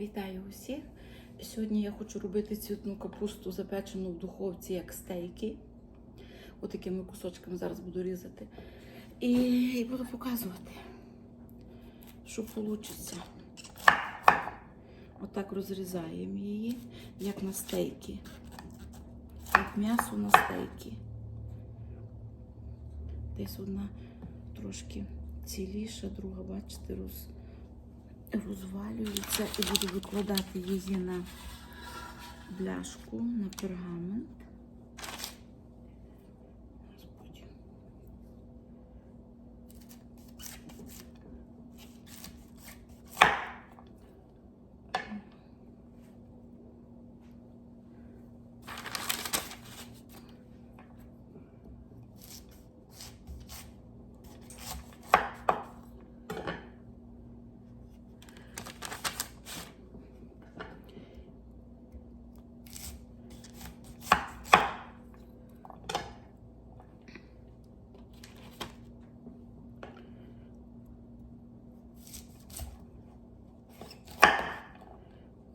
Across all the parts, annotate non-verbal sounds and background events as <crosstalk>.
Вітаю усіх! Сьогодні я хочу робити цвітну капусту, запечену в духовці як стейки. Отакими кусочками зараз буду різати. І, і буду показувати, що вийде. Отак розрізаємо її, як на стейки. Як м'ясо на стейки. Десь одна трошки ціліша, друга, бачите, роз розвалюється і буду викладати її на бляшку, на пергамент. Господи.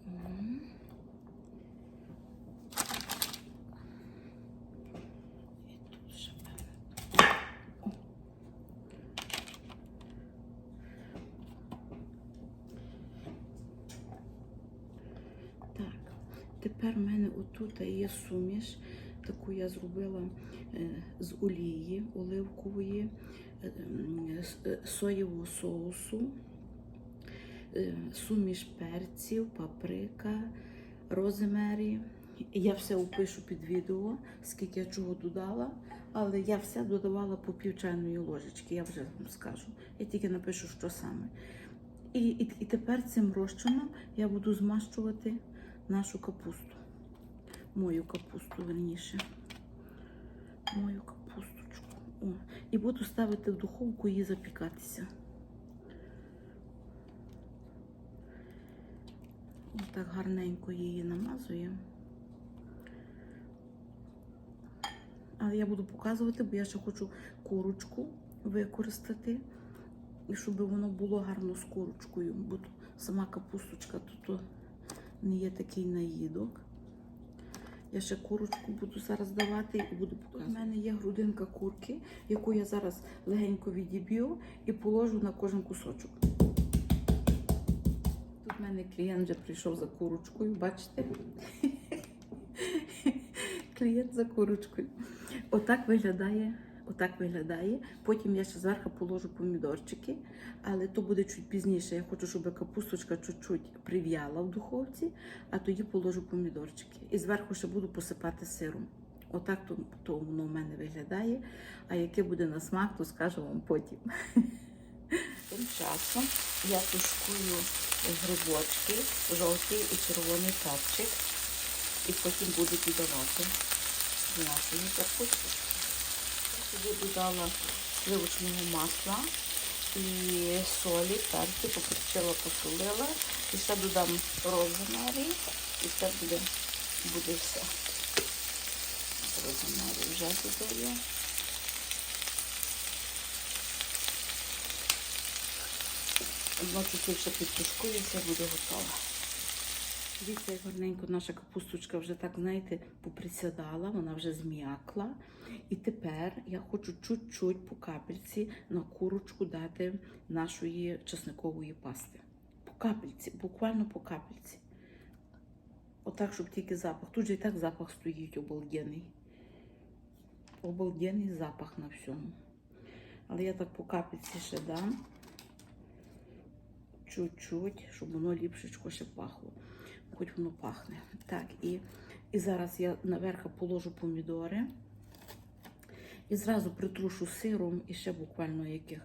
Мгм. І тут ще певно. О. Так, тепер в мене отут є суміш. Таку я зробила е, з олії оливкової, е, е, соєвого соусу суміш перців, паприка, розмері. Я все опишу під відео, скільки я чого додала, але я все додавала по пів чайної ложечки, я вже вам скажу. Я тільки напишу, що саме. І, і, і тепер цим розчином я буду змащувати нашу капусту. Мою капусту, верніше. Мою капусточку. О. І буду ставити в духовку її запікатися. Так гарненько її намазуємо. Але я буду показувати, бо я ще хочу курочку використати. І щоб воно було гарно з курочкою, бо сама капусточка тут не є такий наїдок. Я ще курочку буду зараз давати і буду показувати. У мене є грудинка курки, яку я зараз легенько відіб'ю і положу на кожен кусочок. Тут в мене клієнт вже прийшов за курочкою, бачите? <laughs> Клієнт за курочкою. Отак виглядає. Отак виглядає. Потім я ще зверху положу помідорчики, але то буде чуть пізніше. Я хочу, щоб капусточка чуть-чуть прив'яла в духовці, а тоді положу помідорчики. І зверху ще буду посипати сиром. Отак то, то воно в мене виглядає. А яке буде на смак, то скажу вам потім. <laughs> Тим часом я тушкую грибочки, жовтий і червоний перчик, і потім буду додавати до нашої капусти. Сюди додала сливочного масла і солі, перці, поперчила, посолила. І ще додам розмарі, і це буде, буде все. Розмарі вже додаю. Воно чуть ще підтушкується, буде готова. Дивіться, як гарненько наша капусточка вже так, знаєте, поприсядала, вона вже зм'якла. І тепер я хочу чуть-чуть по капельці на курочку дати нашої чесникової пасти. По капельці, буквально по капельці. Отак, щоб тільки запах. Тут же і так запах стоїть обалденний. Обалденний запах на всьому. Але я так по капельці ще дам. Чуть-чуть, щоб воно ліпшечко ще пахло. Хоч воно пахне. Так, і, і зараз я наверху положу помідори. І зразу притрушу сиром і ще буквально яких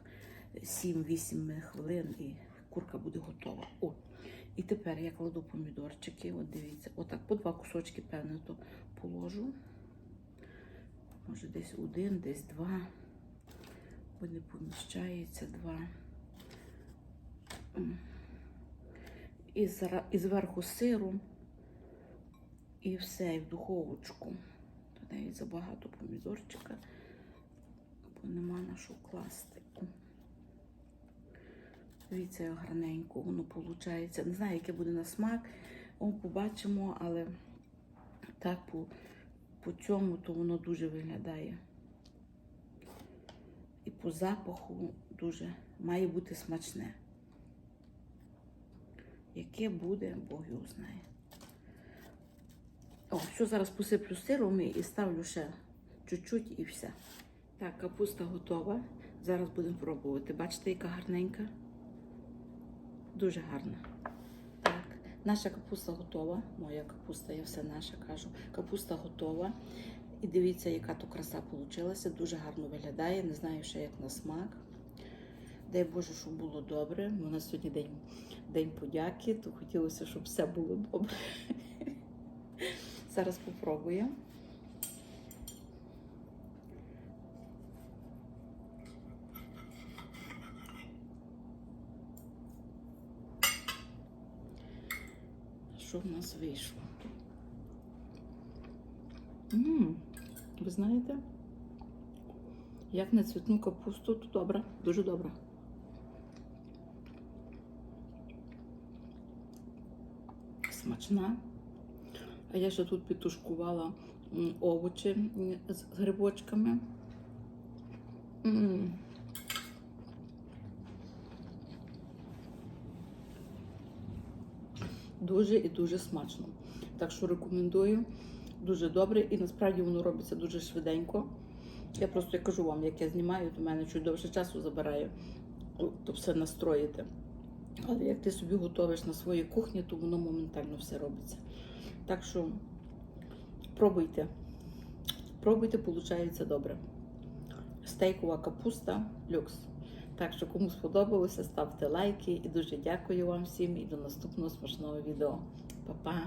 7-8 хвилин, і курка буде готова. О, і тепер я кладу помідорчики. От дивіться, отак, по два кусочки, певно, то положу. Може, десь один, десь два. Бо не поміщається два. І, зверху сиру. І все, і в духовочку. Та навіть забагато помідорчика, бо нема на що класти. Дивіться, як гарненько воно виходить. Не знаю, яке буде на смак. О, побачимо, але так по, по цьому то воно дуже виглядає. І по запаху дуже має бути смачне. Яке буде, Бог його знає. О, все, зараз посиплю сиром і ставлю ще чуть-чуть і все. Так, капуста готова. Зараз будемо пробувати. Бачите, яка гарненька? Дуже гарна. Так, наша капуста готова. Моя капуста, я все наша кажу. Капуста готова. І дивіться, яка то краса вийшла. Дуже гарно виглядає. Не знаю ще як на смак. Дай Боже, щоб було добре. У нас сьогодні день, день подяки, то хотілося, щоб все було добре. Зараз попробуємо. Що в нас вийшло? м ви знаєте, як на цвітну капусту, то добре, дуже добре. Смачна. А я ще тут підтушкувала овочі з грибочками. М. Дуже і дуже смачно. Так що рекомендую. Дуже добре. І насправді воно робиться дуже швиденько. Я просто я кажу вам, як я знімаю, то в мене чуть довше часу забирає то все настроїти. Але як ти собі готуєш на своїй кухні, то воно моментально все робиться. Так що пробуйте. Пробуйте, виходить добре. Стейкова капуста люкс. Так що, кому сподобалося, ставте лайки і дуже дякую вам всім і до наступного смачного відео. Па-па!